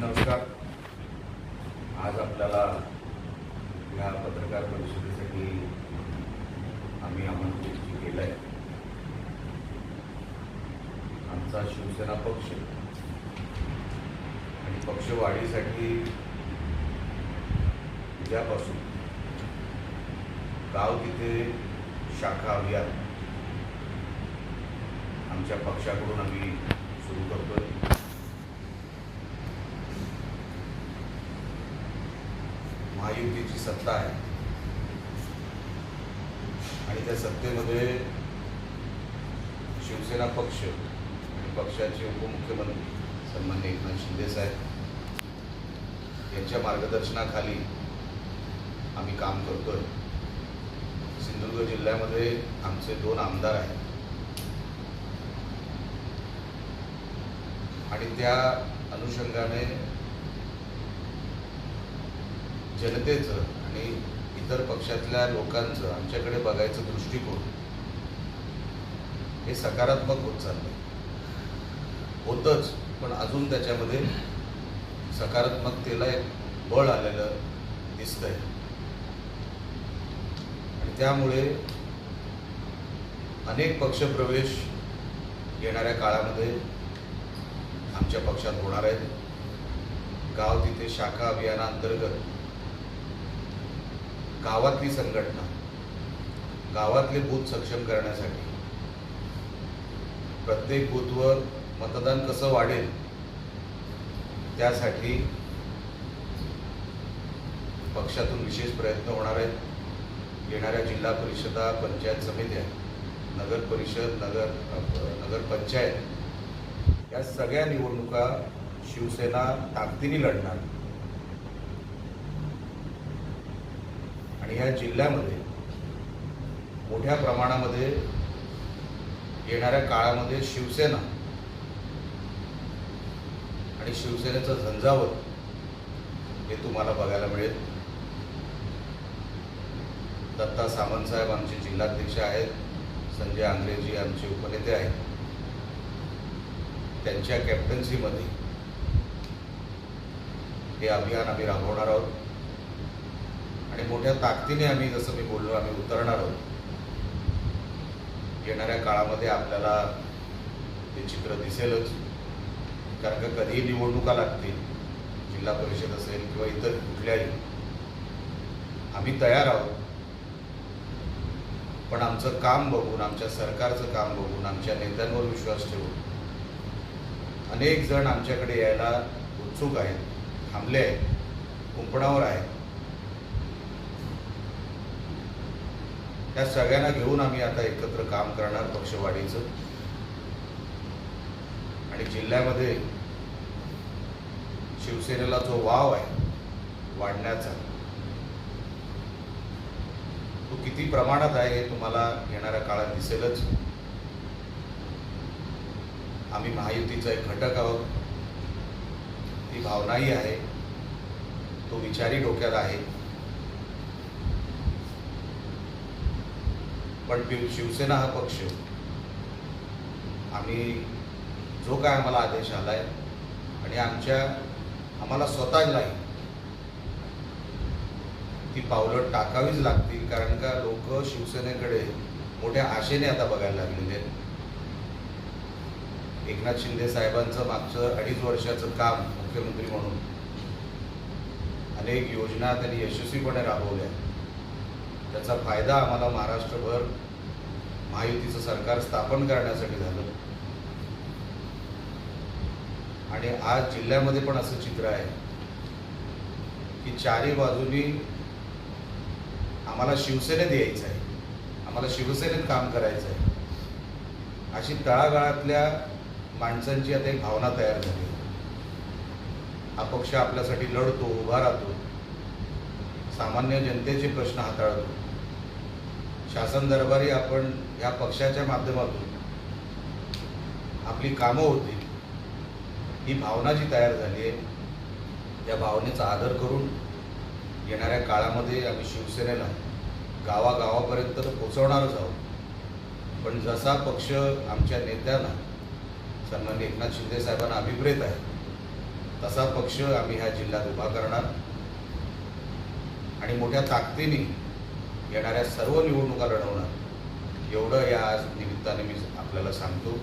नमस्कार. आज आपल्याला या पत्रकार परिषदेसाठी आम्ही आमंत्रित केलं आहे आमचा शिवसेना पक्ष आणि पक्ष वाढीसाठी उद्यापासून गाव तिथे शाखा अभियान आमच्या पक्षाकडून आम्ही सत्ता आहे. आणि त्या सत्तेमध्ये शिवसेना पक्ष आणि पक्षाचे उपमुख्यमंत्री सन्मान्य एकनाथ शिंदेसाहेब यांच्या मार्गदर्शनाखाली आम्ही काम करतोय. सिंधुदुर्ग जिल्ह्यामध्ये आमचे दोन आमदार आहेत. आणि त्या अनुषंगाने जनतेचं आणि इतर पक्षातल्या लोकांचं आमच्याकडे बघायचं दृष्टिकोन हे सकारात्मक होत चाललंय. होतच पण अजून त्याच्यामध्ये सकारात्मकतेला एक बळ आलेलं दिसतंय. आणि त्यामुळे अनेक पक्षप्रवेश येणाऱ्या काळामध्ये आमच्या पक्षात होणार आहेत. गाव तिथे शाखा अभियानाअंतर्गत गावातली संघटना गावातले बूथ सक्षम करण्यासाठी प्रत्येक बूथवर मतदान कसं वाढेल त्यासाठी पक्षातून विशेष प्रयत्न होणार आहेत. येणाऱ्या जिल्हा परिषदा पंचायत समित्या नगर परिषद नगर नगर पंचायत या सगळ्या निवडणुका शिवसेना ताकदीने लढणार. आणि ह्या जिल्ह्यामध्ये मोठ्या प्रमाणामध्ये येणाऱ्या काळामध्ये शिवसेना आणि शिवसेनेचं झंझावत हे तुम्हाला बघायला मिळेल. दत्ता सामंत साहेब आमचे जिल्हाध्यक्ष आहेत. संजय आंग्रेजी आमचे उपनेते आहेत. त्यांच्या कॅप्टन्सीमध्ये हे अभियान आम्ही राबवणार आहोत. आणि मोठ्या ताकदीने आम्ही जसं मी बोललो आम्ही उतरणार आहोत. येणाऱ्या काळामध्ये आपल्याला ते चित्र दिसेलच. कारण का कधीही निवडणुका लागतील जिल्हा परिषद असेल किंवा इतर कुठल्याही आम्ही तयार आहोत. पण आमचं काम बघून आमच्या सरकारचं काम बघून आमच्या नेत्यांवर विश्वास ठेवून अनेक जण आमच्याकडे यायला उत्सुक आहेत थांबले आहेत कुंपणावर आहेत. त्या सगळ्यांना घेऊन आम्ही आता एकत्र काम करणार पक्षवाढीचं. आणि जिल्ह्यामध्ये शिवसेनेला जो वाव आहे वाढण्याचा तो किती प्रमाणात आहे हे तुम्हाला येणाऱ्या काळात दिसेलच. आम्ही महायुतीचा एक घटक आहोत. ती भावनाही आहे. तो विचारी डोक्यात आहे. पण शिवसेना हा पक्ष. आम्ही जो काय आम्हाला आदेश आलाय आणि आमच्या आम्हाला स्वतःलाही ती पावलं टाकावीच लागतील कारण का लोक शिवसेनेकडे मोठ्या आशेने आता बघायला लागलेले आहेत. एकनाथ शिंदे साहेबांचं मागचं अडीच वर्षाचं काम मुख्यमंत्री म्हणून अनेक योजना त्यांनी यशस्वीपणे राबवल्या. त्याचा फायदा आम्हाला महाराष्ट्रभर महायुतीचं सरकार स्थापन करण्यासाठी झालं. आणि आज जिल्ह्यामध्ये पण असं चित्र आहे की चारही बाजूनी आम्हाला शिवसेनेत यायचं आहे. आम्हाला शिवसेनेत काम करायचं आहे. अशी तळागाळातल्या माणसांची आता एक भावना तयार झाली. आहे. हा पक्ष आपल्यासाठी लढतो उभा राहतो. सामान्य जनतेचे प्रश्न हाताळतो. शासन दरबारी आपण या पक्षाच्या माध्यमातून आपली कामं होती ही भावना जी तयार झाली आहे त्या भावनेचा आदर करून येणाऱ्या काळामध्ये आम्ही शिवसेनेला गावागावापर्यंत तर पोचवणारच आहोत. पण जसा पक्ष आमच्या नेत्यांना सन्मान्य एकनाथ शिंदे साहेबांना अभिप्रेत आहे तसा पक्ष आम्ही ह्या जिल्ह्यात उभा करणार. आणि मोठ्या ताकदीने येणाऱ्या सर्व निवडणुका लढवणं एवढं या निमित्ताने मी आपल्याला सांगतो.